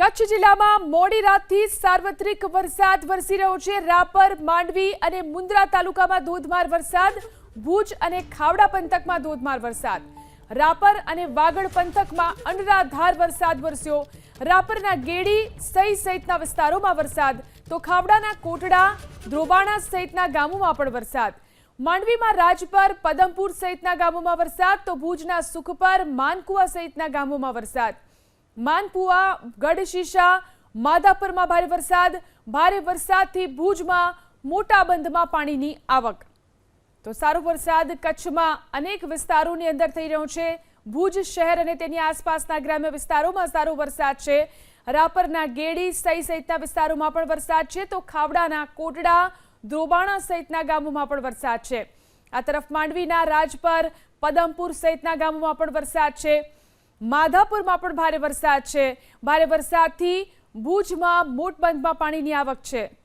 કચ્છ જિલ્લામાં મોડી રાતથી સાર્વત્રિક વરસાદ વરસી રહ્યો છે. રાપર, માંડવી અને મુન્દ્રા તાલુકામાં ધોધમાર વરસાદ, ભુજ અને ખાવડા પંથકમાં ધોધમાર વરસાદ. રાપર અને વાગડ પંથકમાં અનરાધાર વરસાદ વરસ્યો. રાપરના ગેડી સહી સહિતના વિસ્તારોમાં વરસાદ. તો ખાવડાના કોટડા, ધ્રોબાણા સહિતના ગામોમાં પણ વરસાદ. માંડવીમાં રાજપર, પદમપુર સહિતના ગામોમાં વરસાદ. તો ભુજના સુખપર, માનકુવા સહિતના ગામોમાં વરસાદ. માનપુઆ, ગઢશીશા, માધાપરમાં ભારે વરસાદ. ભારે વરસાદથી ભુજમાં મોટા બંધમાં પાણીની આવક. તો સારો વરસાદ કચ્છમાં અનેક વિસ્તારોની અંદર થઈ રહ્યો છે. ભુજ શહેર અને તેની આસપાસના ગ્રામ્ય વિસ્તારોમાં સારો વરસાદ છે. રાપરના ગેડી સહી સહિતના વિસ્તારોમાં પણ વરસાદ છે. તો ખાવડાના કોટડા, ધ્રોબાણા સહિતના ગામોમાં પણ વરસાદ છે. આ તરફ માંડવીના રાજપર, પદમપુર સહિતના ગામોમાં પણ વરસાદ છે. માધાપુરમાં પણ ભારે વરસાદ છે. ભારે વરસાદથી ભુજમાં મોટબંધમાં પાણીની આવક છે.